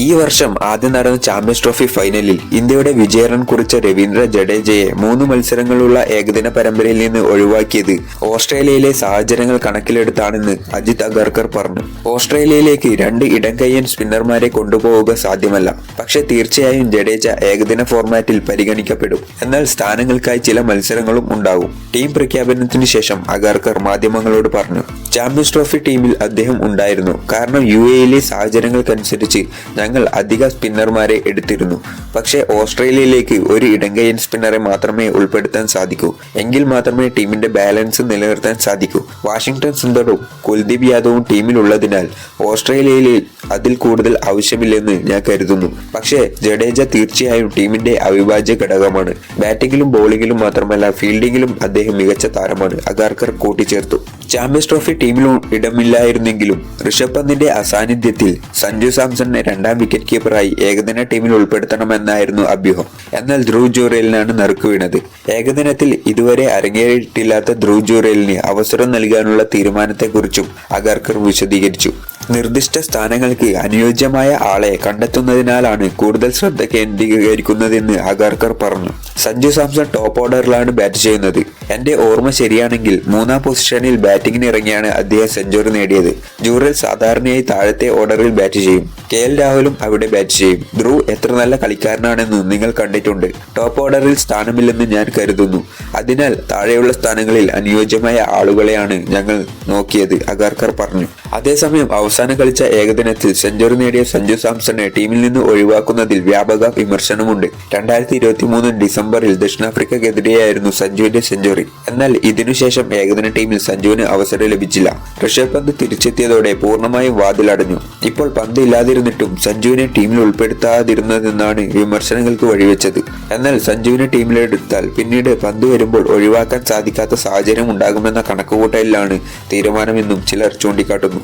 ഈ വർഷം ആദ്യം നടന്ന ചാമ്പ്യൻസ് ട്രോഫി ഫൈനലിൽ ഇന്ത്യയുടെ വിജയറൺ കുറിച്ച രവീന്ദ്ര ജഡേജയെ മൂന്ന് മത്സരങ്ങളുള്ള ഏകദിന പരമ്പരയിൽ നിന്ന് ഒഴിവാക്കിയത് ഓസ്ട്രേലിയയിലെ സാഹചര്യങ്ങൾ കണക്കിലെടുത്താണെന്ന് അജിത് അഗർക്കർ പറഞ്ഞു. ഓസ്ട്രേലിയയിലേക്ക് രണ്ട് ഇടംകയ്യൻ സ്പിന്നർമാരെ കൊണ്ടുപോവുക സാധ്യമല്ല. പക്ഷേ തീർച്ചയായും ജഡേജ ഏകദിന ഫോർമാറ്റിൽ പരിഗണിക്കപ്പെടും. എന്നാൽ സ്ഥാനങ്ങൾക്കായി ചില മത്സരങ്ങളും ഉണ്ടാകും. ടീം പ്രഖ്യാപനത്തിന് ശേഷം അഗർക്കർ മാധ്യമങ്ങളോട് പറഞ്ഞു. ചാമ്പ്യൻസ് ട്രോഫി ടീമിൽ അദ്ദേഹം ഉണ്ടായിരുന്നു. കാരണം യു എയിലെ സാഹചര്യങ്ങൾക്കനുസരിച്ച് ഞങ്ങൾ അധിക സ്പിന്നർമാരെ എടുത്തിരുന്നു. പക്ഷേ ഓസ്ട്രേലിയയിലേക്ക് ഒരു ഇടങ്കയൻ സ്പിന്നറെ മാത്രമേ ഉൾപ്പെടുത്താൻ സാധിക്കൂ. എങ്കിൽ മാത്രമേ ടീമിന്റെ ബാലൻസ് നിലനിർത്താൻ സാധിക്കൂ. വാഷിംഗ്ടൺ സുന്ദറും കുൽദീപ് യാദവും ടീമിലുള്ളതിനാൽ ഓസ്ട്രേലിയയിൽ അതിൽ കൂടുതൽ ആവശ്യമില്ലെന്ന് ഞാൻ കരുതുന്നു. പക്ഷേ ജഡേജ തീർച്ചയായും ടീമിന്റെ അവിഭാജ്യ ഘടകമാണ്. ബാറ്റിംഗിലും ബോളിംഗിലും മാത്രമല്ല ഫീൽഡിംഗിലും അദ്ദേഹം മികച്ച താരമാണ്. അഗാർക്കർ കൂട്ടിച്ചേർത്തു. ചാമ്പ്യൻസ് ട്രോഫി ടീമിൽ ഇടമില്ലായിരുന്നെങ്കിലും ഋഷഭ് പന്തിന്റെ അസാന്നിധ്യത്തിൽ സഞ്ജു സാംസണിനെ രണ്ടാം വിക്കറ്റ് കീപ്പറായി ഏകദിന ടീമിൽ ഉൾപ്പെടുത്തണമെന്നായിരുന്നു അഭ്യൂഹം. എന്നാൽ ധ്രുവ് ജൂറേലിനാണ് നറുക്കു വീണത്. ഏകദിനത്തിൽ ഇതുവരെ അരങ്ങേറിയിട്ടില്ലാത്ത ധ്രുവ് ജൂറേലിന് അവസരം നൽകാനുള്ള തീരുമാനത്തെക്കുറിച്ചും അഗർക്കർ വിശദീകരിച്ചു. നിർദ്ദിഷ്ട സ്ഥാനങ്ങൾക്ക് അനുയോജ്യമായ ആളെ കണ്ടെത്തുന്നതിനാലാണ് കൂടുതൽ ശ്രദ്ധ കേന്ദ്രീകരിക്കുന്നതെന്ന് അഗർക്കർ പറഞ്ഞു. സഞ്ജു സാംസൺ ടോപ്പ് ഓർഡറിലാണ് ബാറ്റ് ചെയ്യുന്നത്. എന്റെ ഓർമ്മ ശരിയാണെങ്കിൽ മൂന്നാം പൊസിഷനിൽ ബാറ്റിംഗിന് ഇറങ്ങിയാണ് അദ്ദേഹം സെഞ്ചുറി നേടിയത്. ജൂറൽ സാധാരണയായി താഴത്തെ ഓർഡറിൽ ബാറ്റ് ചെയ്യും. കെ എൽ രാഹുലും അവിടെ ബാറ്റ് ചെയ്യും. ധ്രുവ് എത്ര നല്ല കളിക്കാരനാണെന്ന് നിങ്ങൾ കണ്ടിട്ടുണ്ട്. ടോപ്പ് ഓർഡറിൽ സ്ഥാനമില്ലെന്ന് ഞാൻ കരുതുന്നു. അതിനാൽ താഴെയുള്ള സ്ഥാനങ്ങളിൽ അനുയോജ്യമായ ആളുകളെയാണ് ഞങ്ങൾ നോക്കിയത് അഗാർക്കർ പറഞ്ഞു. അതേസമയം അവസാനം കളിച്ച ഏകദിനത്തിൽ സെഞ്ചുറി നേടിയ സഞ്ജു സാംസണെ ടീമിൽ നിന്ന് ഒഴിവാക്കുന്നതിൽ വ്യാപക വിമർശനമുണ്ട്. രണ്ടായിരത്തി ഇരുപത്തി മൂന്ന് ഡിസംബറിൽ ദക്ഷിണാഫ്രിക്കക്കെതിരെയായിരുന്നു സഞ്ജുവിന്റെ സെഞ്ചുറി. എന്നാൽ ഇതിനുശേഷം ഏകദിന ടീമിൽ സഞ്ജുവിന് അവസരം ലഭിച്ചില്ല. ഋഷഭ് പന്ത് തിരിച്ചെത്തിയതോടെ പൂർണമായും വാതിലടഞ്ഞു. ഇപ്പോൾ പന്ത് ഇല്ലാതിരുന്നിട്ടും സഞ്ജുവിനെ ടീമിൽ ഉൾപ്പെടുത്താതിരുന്നതെന്നാണ് വിമർശനങ്ങൾക്ക് വഴിവെച്ചത്. എന്നാൽ സഞ്ജുവിനെ ടീമിലെടുത്താൽ പിന്നീട് പന്ത് വരുമ്പോൾ ഒഴിവാക്കാൻ സാധിക്കാത്ത സാഹചര്യം ഉണ്ടാകുമെന്ന കണക്കുകൂട്ടലിലാണ് തീരുമാനമെന്നും ചിലർ ചൂണ്ടിക്കാട്ടുന്നു.